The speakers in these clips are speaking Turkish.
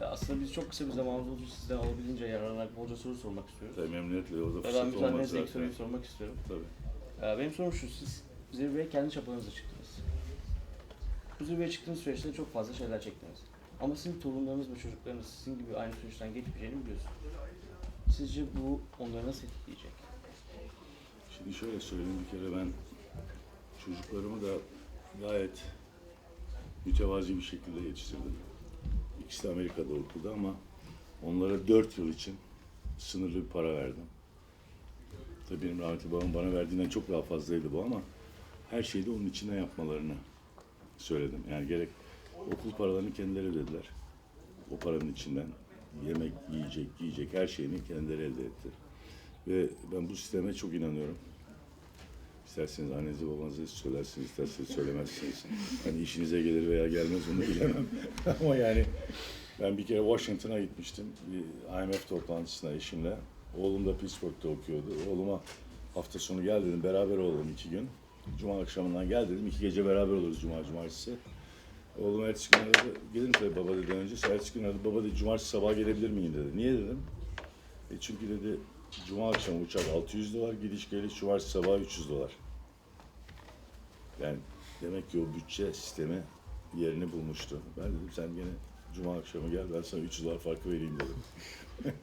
E, Aslında biz çok kısa bir zamanımız için sizden olabildiğince yararlanarak bolca soru sormak istiyoruz. Tabii memnuniyetle o da Ve ben fırsat bir tane olmaz size ilk zaten. soruyu sormak istiyorum. Tabii. E, Benim sorum şu, siz zirveye kendi çapanızla çıktınız. Bu zirveye çıktığınız süreçte çok fazla şeyler çektiniz. Ama sizin torunlarınız ve çocuklarınız sizin gibi aynı süreçten geçmeyeceğini biliyorsunuz. Sizce bu onları nasıl etkileyecek? Şimdi şöyle söyleyeyim bir kere ben çocuklarımı da gayet mütevazi bir şekilde yetiştirdim. İkisi de Amerika'da okudu ama onlara dört yıl için sınırlı bir para verdim. Tabii benim rahmetli babam bana verdiğinden çok daha fazlaydı bu ama her şeyi de onun içine yapmalarını söyledim. Yani gerek okul paralarını kendileri ödediler. O paranın içinden yemek, yiyecek, giyecek her şeyini kendileri elde etti. Ve ben bu sisteme çok inanıyorum. İsterseniz annenize babanıza söylersiniz, isterseniz söylemezsiniz. Hani işinize gelir veya gelmez onu bilemem. Ama yani ben bir kere Washington'a gitmiştim. Bir IMF toplantısına eşimle. Oğlum da Pittsburgh'da okuyordu. Oğluma hafta sonu gel dedim, beraber olalım iki gün. Cuma akşamından gel dedim, iki gece beraber oluruz Cuma, Cumartesi. Oğlum ertesi gün aradı, gelirim tabii baba dedi önce. Ertesi gün aradı, baba dedi, Cumartesi sabah gelebilir miyim dedi. Niye dedim? E çünkü dedi, Cuma akşamı uçak 600 dolar, gidiş geliş Cumartesi sabah 300 dolar. Yani demek ki o bütçe sistemi yerini bulmuştu. Ben dedim sen gene Cuma akşamı gel ben sana 300 dolar farkı vereyim dedim.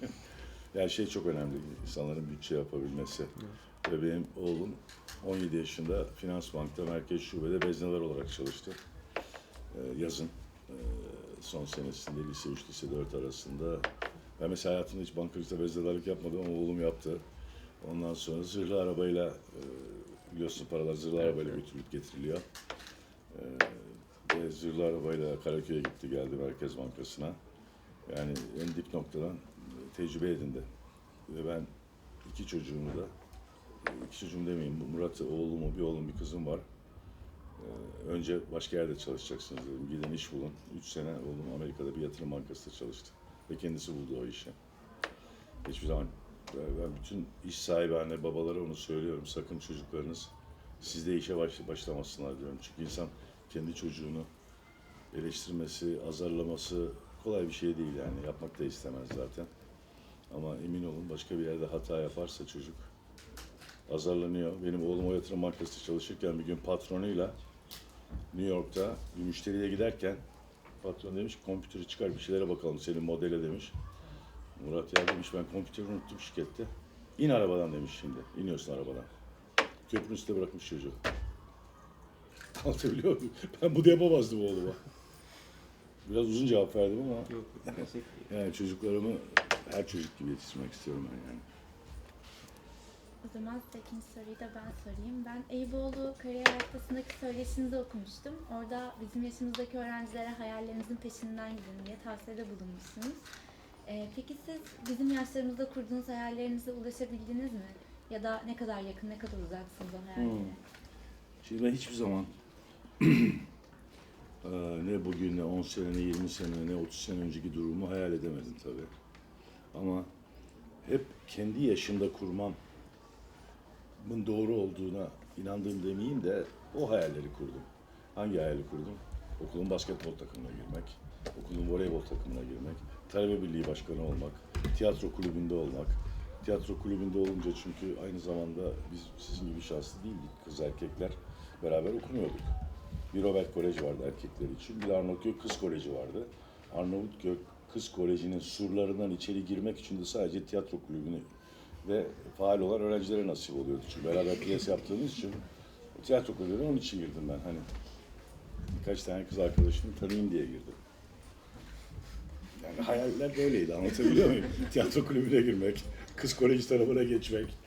yani şey çok önemli insanların bütçe yapabilmesi. Ve benim oğlum 17 yaşında Finans Bank'ta merkez şubede vezneler olarak çalıştı. Ee, yazın ee, son senesinde lise 3 lise 4 arasında. Ben mesela hayatımda hiç bankacılıkta veznedarlık yapmadım ama oğlum yaptı. Ondan sonra zırhlı arabayla e, biliyorsun paralar zırhlı arabayla götürülüp getiriliyor. Ee, ve zırhlı arabayla Karaköy'e gitti geldi Merkez Bankası'na. Yani en dip noktadan tecrübe edindi. Ve ben iki çocuğumu da, iki çocuğum demeyeyim, Murat oğlumu, bir oğlum bir kızım var. Ee, önce başka yerde çalışacaksınız dedim. Gidin iş bulun. Üç sene oğlum Amerika'da bir yatırım bankasında çalıştı. Ve kendisi buldu o işi. Hiçbir zaman ben bütün iş sahibi anne babalara onu söylüyorum. Sakın çocuklarınız sizde işe baş, başlamasınlar diyorum. Çünkü insan kendi çocuğunu eleştirmesi, azarlaması kolay bir şey değil yani. Yapmak da istemez zaten. Ama emin olun başka bir yerde hata yaparsa çocuk azarlanıyor. Benim oğlum o yatırım bankasında çalışırken bir gün patronuyla New York'ta bir müşteriye giderken patron demiş kompütürü çıkar bir şeylere bakalım senin modele demiş. Murat ya demiş ben kompütürü unuttum şirkette. İn arabadan demiş şimdi. İniyorsun arabadan. Köprünün üstüne bırakmış çocuğu. Anlatabiliyor muyum? Ben bu da yapamazdım oğluma. Biraz uzun cevap verdim ama Yok, yani çocuklarımı her çocuk gibi yetiştirmek istiyorum ben yani. O zaman size ikinci soruyu da ben sorayım. Ben Eyüboğlu Kariyer Haftası'ndaki söyleşinizi okumuştum. Orada bizim yaşımızdaki öğrencilere hayallerinizin peşinden gidin diye tavsiyede bulunmuşsunuz. Ee, peki siz bizim yaşlarımızda kurduğunuz hayallerinize ulaşabildiniz mi? Ya da ne kadar yakın, ne kadar uzaksınız o hayallere? Hmm. Şimdi ben hiçbir zaman eee, ne bugün ne 10 sene ne 20 sene ne 30 sene önceki durumu hayal edemedim tabii. Ama hep kendi yaşımda kurmamın doğru olduğuna inandığım demeyeyim de o hayalleri kurdum. Hangi hayali kurdum? Okulun basketbol takımına girmek, okulun voleybol takımına girmek, talebe birliği başkanı olmak, tiyatro kulübünde olmak. Tiyatro kulübünde olunca çünkü aynı zamanda biz sizin gibi şanslı değildik kız erkekler beraber okumuyorduk. Bir Robert Kolej vardı erkekler için, bir Arnavutköy Kız Koleji vardı. Arnavutköy Kız Koleji'nin surlarından içeri girmek için de sadece tiyatro kulübünü ve faal olan öğrencilere nasip oluyordu. Çünkü beraber piyes yaptığımız için tiyatro kulübüne onun için girdim ben. Hani birkaç tane kız arkadaşımı tanıyayım diye girdim. Yani hayaller böyleydi anlatabiliyor muyum? Tiyatro kulübüne girmek, kız koleji tarafına geçmek.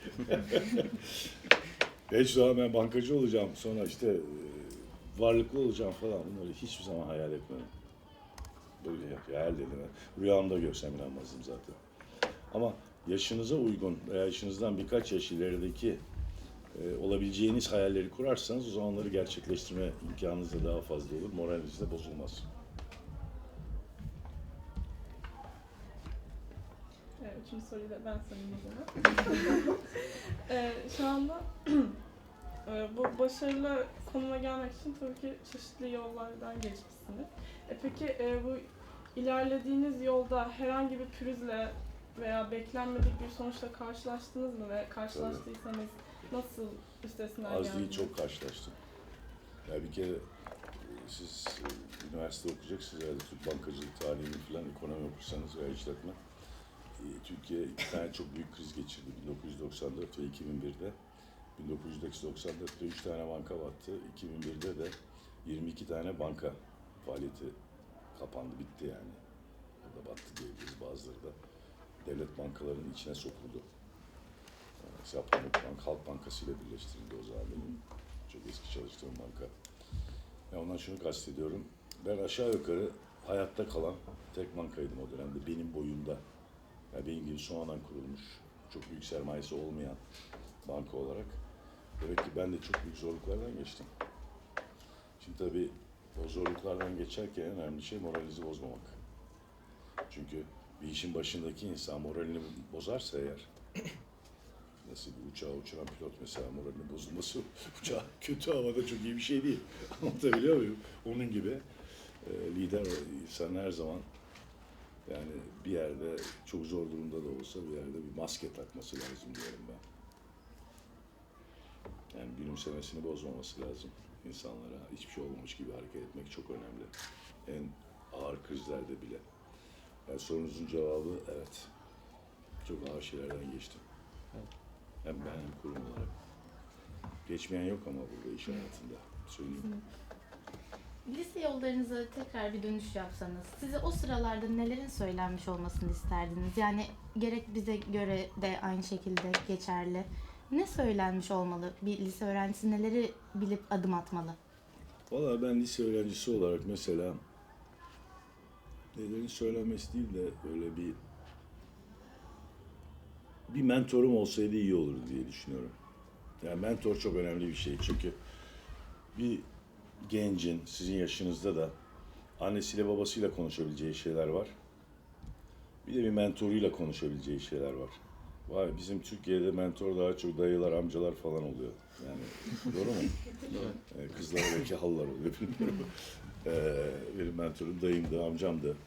Hiç zaman ben bankacı olacağım, sonra işte e, varlıklı olacağım falan bunları hiçbir zaman hayal etmedim. Böyle hayal dedim. Rüyamda görsem inanmazdım zaten. Ama yaşınıza uygun veya yaşınızdan birkaç yaş ilerideki e, olabileceğiniz hayalleri kurarsanız o zaman onları gerçekleştirme imkanınız da daha fazla olur. Moraliniz de bozulmaz. Evet, üçüncü soruyu da ben sorayım o zaman. Ee, şu anda e, bu başarılı konuma gelmek için tabii ki çeşitli yollardan geçmişsiniz. E peki e, bu ilerlediğiniz yolda herhangi bir pürüzle veya beklenmedik bir sonuçla karşılaştınız mı ve karşılaştıysanız nasıl üstesinden Az geldiniz? değil çok karşılaştım. Ya bir kere e, siz e, üniversite okuyacaksınız herhalde Türk bankacılık tarihini falan ekonomi okursanız veya işletme. E, Türkiye iki tane çok büyük kriz geçirdi 1994 ve 2001'de. 1994'te 3 tane banka battı. 2001'de de 22 tane banka faaliyeti kapandı, bitti yani. Ya da battı diyebiliriz da. Devlet bankalarının içine sokuldu. Mesela Pamuk Bank, Halk Bankası ile birleştirildi o zaman benim çok eski çalıştığım banka. Ya ondan şunu kastediyorum. Ben aşağı yukarı hayatta kalan tek bankaydım o dönemde benim boyumda. Yani benim gibi sonradan kurulmuş, çok büyük sermayesi olmayan banka olarak. Demek ki ben de çok büyük zorluklardan geçtim. Şimdi tabii o zorluklardan geçerken en önemli şey moralinizi bozmamak. Çünkü bir işin başındaki insan moralini bozarsa eğer nasıl bir uçağı uçuran pilot mesela moralinin bozulması uçağı kötü havada çok iyi bir şey değil. Anlatabiliyor muyum? Onun gibi e, lider insan her zaman yani bir yerde çok zor durumda da olsa bir yerde bir maske takması lazım diyorum ben. Yani gülümsemesini bozmaması lazım insanlara. Hiçbir şey olmamış gibi hareket etmek çok önemli. En ağır krizlerde bile. Yani sorunuzun cevabı evet. Çok ağır şeylerden geçtim. Hem ben hem kurum olarak. Geçmeyen yok ama burada iş hayatında. Söyleyeyim. Lise yollarınıza tekrar bir dönüş yapsanız, size o sıralarda nelerin söylenmiş olmasını isterdiniz? Yani gerek bize göre de aynı şekilde geçerli. Ne söylenmiş olmalı? Bir lise öğrencisi neleri bilip adım atmalı? Valla ben lise öğrencisi olarak mesela nelerin söylenmesi değil de böyle bir bir mentorum olsaydı iyi olurdu diye düşünüyorum. Yani mentor çok önemli bir şey çünkü bir gencin sizin yaşınızda da annesiyle babasıyla konuşabileceği şeyler var. Bir de bir mentoruyla konuşabileceği şeyler var. Vay bizim Türkiye'de mentor daha çok dayılar, amcalar falan oluyor. Yani doğru mu? Ee, Kızlara belki hallar oluyor bilmiyorum. Ee, benim mentorum dayımdı, amcamdı.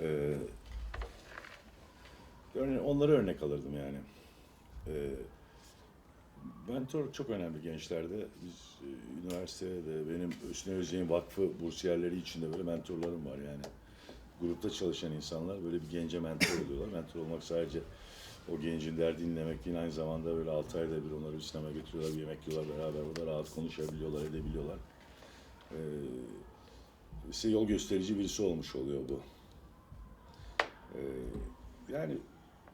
Ee, örne- onlara örnek alırdım yani. Ee, mentor çok önemli gençlerde. Biz e, üniversitede de benim Hüsnü Özyeğin Vakfı bursiyerleri içinde böyle mentorlarım var yani. Grupta çalışan insanlar böyle bir gence mentor oluyorlar. Mentor olmak sadece o gencin derdini dinlemek değil, aynı zamanda böyle 6 ayda bir onları bir sinemaya götürüyorlar, bir yemek yiyorlar beraber. Orada rahat konuşabiliyorlar, edebiliyorlar. Ee, size yol gösterici birisi olmuş oluyor bu. Ee, yani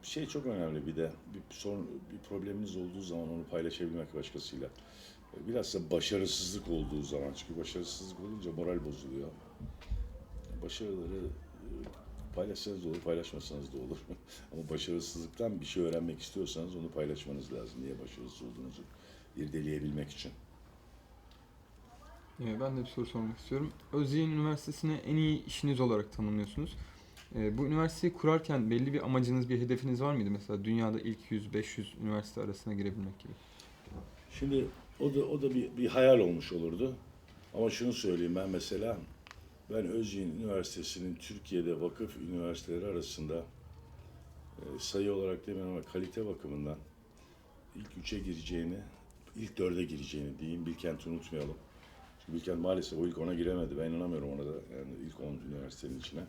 şey çok önemli bir de bir sorun, bir probleminiz olduğu zaman onu paylaşabilmek başkasıyla. Ee, Biraz da başarısızlık olduğu zaman çünkü başarısızlık olunca moral bozuluyor. Başarıları e, paylaşsanız da olur, paylaşmasanız da olur. Ama başarısızlıktan bir şey öğrenmek istiyorsanız onu paylaşmanız lazım. Niye başarısız olduğunuzu irdeleyebilmek için. Ee, Ben de bir soru sormak istiyorum. Özyeğin Üniversitesi'ni en iyi işiniz olarak tanımlıyorsunuz. Ee, Bu üniversiteyi kurarken belli bir amacınız, bir hedefiniz var mıydı? Mesela dünyada ilk 100-500 üniversite arasına girebilmek gibi. Şimdi o da o da bir, bir hayal olmuş olurdu. Ama şunu söyleyeyim ben mesela ben Özyeğin Üniversitesi'nin Türkiye'de vakıf üniversiteleri arasında e, sayı olarak demiyorum ama kalite bakımından ilk üçe gireceğini, ilk dörde gireceğini diyeyim. Bilkent'i unutmayalım. Bilkent maalesef o ilk ona giremedi. Ben inanamıyorum ona da. Yani ilk on üniversitenin içine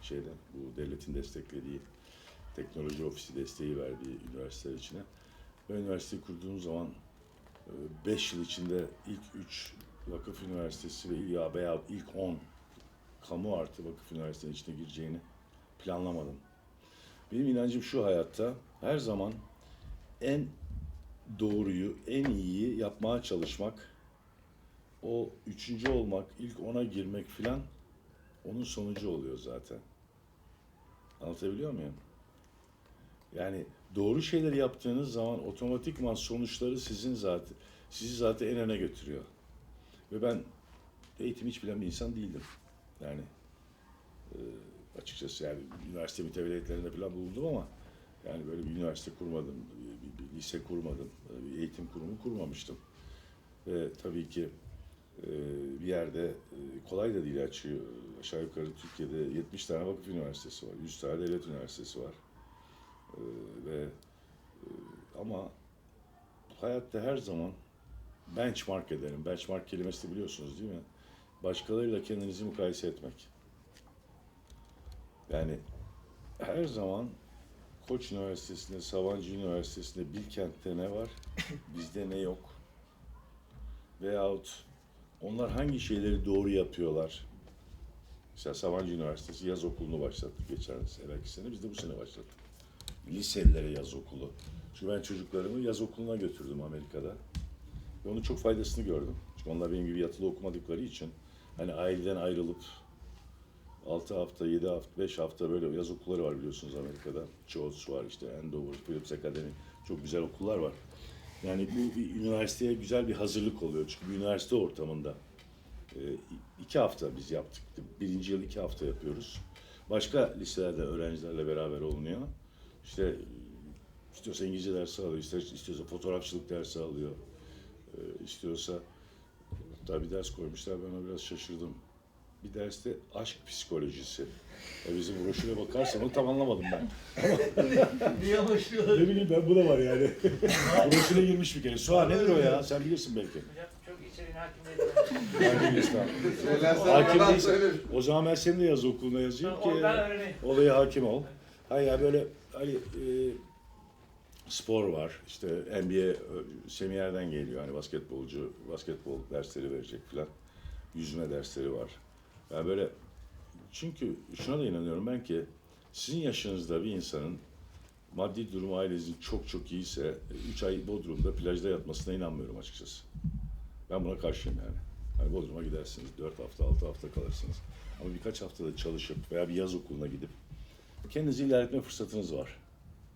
şeyde bu devletin desteklediği teknoloji ofisi desteği verdiği üniversiteler içine. Ben üniversiteyi kurduğum zaman 5 yıl içinde ilk 3 vakıf üniversitesi ve ya veya ilk 10 kamu artı vakıf üniversitenin içine gireceğini planlamadım. Benim inancım şu hayatta her zaman en doğruyu, en iyiyi yapmaya çalışmak, o üçüncü olmak, ilk ona girmek filan onun sonucu oluyor zaten. Anlatabiliyor muyum? Yani doğru şeyleri yaptığınız zaman otomatikman sonuçları sizin zaten sizi zaten en öne götürüyor. Ve ben eğitim hiç bilen bir insan değildim. Yani e, açıkçası yani üniversite mütevelliliklerinde falan bulundum ama yani böyle bir üniversite kurmadım, bir, bir lise kurmadım, bir eğitim kurumu kurmamıştım. Ve tabii ki bir yerde e, kolay da değil açıyor. Aşağı yukarı Türkiye'de 70 tane vakıf üniversitesi var, 100 tane devlet üniversitesi var. E, ve e, ama hayatta her zaman benchmark ederim. Benchmark kelimesi de biliyorsunuz değil mi? Başkalarıyla kendinizi mukayese etmek. Yani her zaman Koç Üniversitesi'nde, Sabancı Üniversitesi'nde, Bilkent'te ne var, bizde ne yok. Veyahut onlar hangi şeyleri doğru yapıyorlar. Mesela Sabancı Üniversitesi yaz okulunu başlattı geçen evvelki sene, biz de bu sene başlattık. Liselilere yaz okulu. Çünkü ben çocuklarımı yaz okuluna götürdüm Amerika'da. Ve onun çok faydasını gördüm. Çünkü onlar benim gibi yatılı okumadıkları için hani aileden ayrılıp 6 hafta, 7 hafta, 5 hafta böyle yaz okulları var biliyorsunuz Amerika'da. Choate var işte, Andover, Phillips Academy. Çok güzel okullar var. Yani bu üniversiteye güzel bir hazırlık oluyor. Çünkü üniversite ortamında. e, iki hafta biz yaptık. Birinci yıl iki hafta yapıyoruz. Başka liselerde öğrencilerle beraber olunuyor. İşte istiyorsa İngilizce dersi alıyor, ister- istiyorsa fotoğrafçılık dersi alıyor. E, istiyorsa hatta bir ders koymuşlar ben biraz şaşırdım. Bir derste aşk psikolojisi. Ya bizim broşüre bakarsan onu tam anlamadım ben. Niye? Ne bileyim ben bu da var yani. broşüre girmiş bir kere. Suha nedir o ya? Sen bilirsin belki. Hocam çok içeriğine hakim değilim. Hakim İslam. Söylersen Hakim yalan değilsin. söylerim. O zaman ben seni de yaz okuluna yazayım ki Onu ben öğreneyim. olaya hakim ol. Hayır ya böyle hani e, spor var. İşte NBA e, Semiyer'den geliyor. Hani basketbolcu, basketbol dersleri verecek falan. Yüzme dersleri var. Yani böyle çünkü şuna da inanıyorum ben ki sizin yaşınızda bir insanın maddi durumu ailenizin çok çok iyiyse 3 ay Bodrum'da plajda yatmasına inanmıyorum açıkçası. Ben buna karşıyım yani. Hani Bodrum'a gidersiniz 4 hafta 6 hafta kalırsınız. Ama birkaç haftada çalışıp veya bir yaz okuluna gidip kendinizi ilerletme fırsatınız var.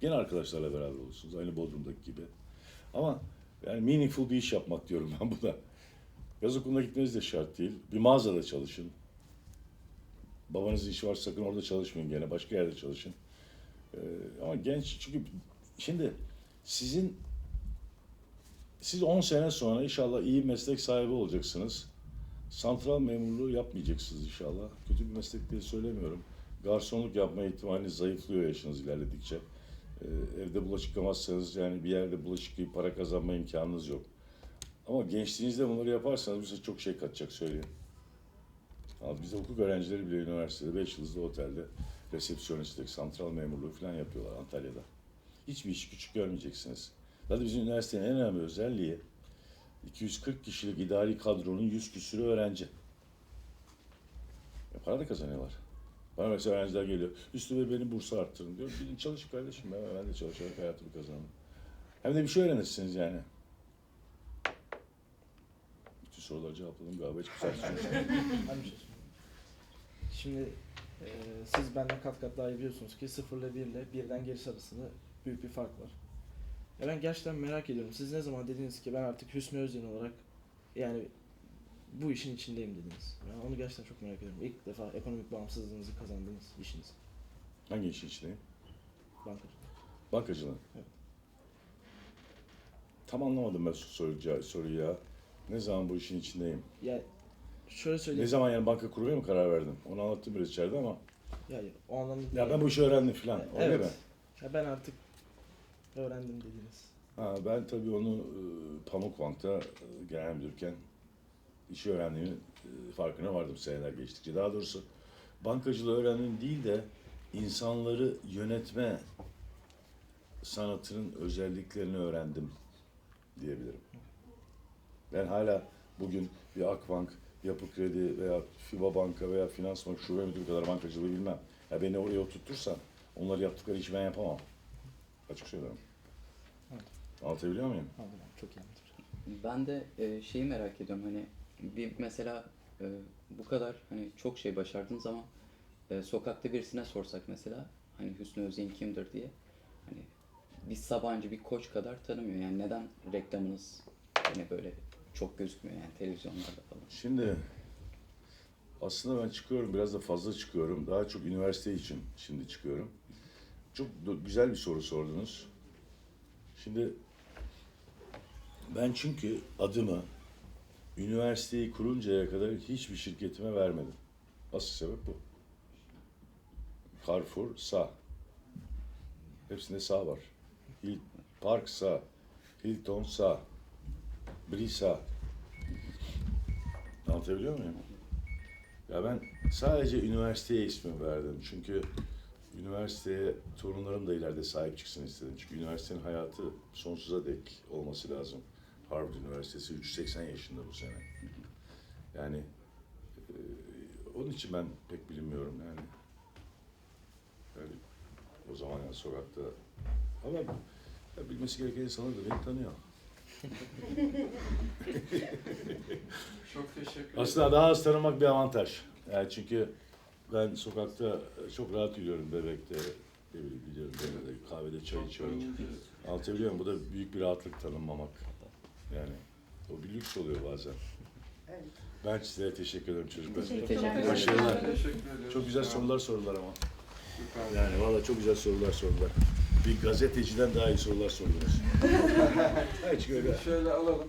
Gene arkadaşlarla beraber olursunuz aynı Bodrum'daki gibi. Ama yani meaningful bir iş yapmak diyorum ben buna. Yaz okuluna gitmeniz de şart değil. Bir mağazada çalışın. Babanızın işi varsa sakın orada çalışmayın gene. Başka yerde çalışın. Ee, ama genç çünkü şimdi sizin siz 10 sene sonra inşallah iyi meslek sahibi olacaksınız. Santral memurluğu yapmayacaksınız inşallah. Kötü bir meslek diye söylemiyorum. Garsonluk yapma ihtimaliniz zayıflıyor yaşınız ilerledikçe. Ee, evde bulaşık yıkamazsanız yani bir yerde bulaşık yıkayıp para kazanma imkanınız yok. Ama gençliğinizde bunları yaparsanız bize çok şey katacak söyleyeyim. Abi biz hukuk öğrencileri bile üniversitede 5 yıldızlı otelde resepsiyonistlik, santral memurluğu falan yapıyorlar Antalya'da. Hiçbir işi küçük görmeyeceksiniz. Zaten bizim üniversitenin en önemli özelliği 240 kişilik idari kadronun 100 küsürü öğrenci. E, para da kazanıyorlar. Bana mesela öğrenciler geliyor. Üstüme benim bursu arttırın diyor. Gidin çalışın kardeşim. Ben, ben de çalışarak hayatımı kazandım. Hem de bir şey öğrenirsiniz yani. Soruları cevapladım galiba. Hiç güzel Ben bir şey. Şimdi eee, siz benden kat kat daha iyi biliyorsunuz ki 0 ile 1 ile 1'den gerisi arasında büyük bir fark var. Ya ben gerçekten merak ediyorum. Siz ne zaman dediniz ki ben artık Hüsnü Özden olarak yani bu işin içindeyim dediniz. Ben onu gerçekten çok merak ediyorum. İlk defa ekonomik bağımsızlığınızı kazandığınız işiniz. Hangi işin içindeyim? Bankacılık. Bankacılığı. Evet. Tam anlamadım ben soracağı soruyu ya. Ne zaman bu işin içindeyim? Ya şöyle Ne söyleyeyim. zaman yani banka kurmaya mı karar verdim? Onu anlattım biraz içeride ama. Ya, ya, o anlamda Ya ben bu işi öğrendim falan. Öyle evet. mi? Ya ben artık öğrendim dediniz. Ha, ben tabii onu e, Pamukbank'ta e, genel müdürken işi öğrendiğimin e, farkına vardım seneler geçtikçe. Daha doğrusu bankacılığı öğrendim değil de insanları yönetme sanatının özelliklerini öğrendim diyebilirim. Ben hala bugün bir Akbank, Yapı Kredi veya FIBA Banka veya Finansbank şube müdürü kadar bankacılığı bilmem. Ya beni oraya oturtursan onları yaptıkları işi ben yapamam. Açık söylüyorum. Evet. Anlatabiliyor muyum? Anladım. Çok iyi anladım. Ben de e, şeyi merak ediyorum hani bir mesela e, bu kadar hani çok şey başardığın zaman e, sokakta birisine sorsak mesela hani Hüsnü Özyeğin kimdir diye hani bir Sabancı bir koç kadar tanımıyor yani neden reklamınız hani böyle çok gözükmüyor yani televizyonlarda falan. Şimdi aslında ben çıkıyorum biraz da fazla çıkıyorum. Daha çok üniversite için şimdi çıkıyorum. Çok güzel bir soru sordunuz. Şimdi ben çünkü adımı üniversiteyi kuruncaya kadar hiçbir şirketime vermedim. Asıl sebep bu. Carrefour sağ. Hepsinde sağ var. Park sağ. Hilton sağ. Bri sağ. Anlatabiliyor muyum? Ya ben sadece üniversiteye ismi verdim. Çünkü üniversiteye torunlarım da ileride sahip çıksın istedim. Çünkü üniversitenin hayatı sonsuza dek olması lazım. Harvard Üniversitesi 380 yaşında bu sene. Yani e, onun için ben pek bilinmiyorum yani. Yani o zaman yani sokakta ama ya bilmesi gereken insanlar da beni tanıyor. Çok teşekkür Aslında daha az tanımak bir avantaj. Yani çünkü ben sokakta çok rahat yürüyorum bebekte. Ne bileyim gidiyorum de kahvede çay içiyorum. Anlatabiliyor muyum? Bu da büyük bir rahatlık tanınmamak. Yani o bir lüks oluyor bazen. Ben size teşekkür ederim çocuklar. Teşekkür ederim. Başarılar. Teşekkür. Çok güzel sorular sordular ama. Yani valla çok güzel sorular sordular. Bir gazeteciden daha iyi sorular sordunuz. Hiç öyle. Şöyle alalım.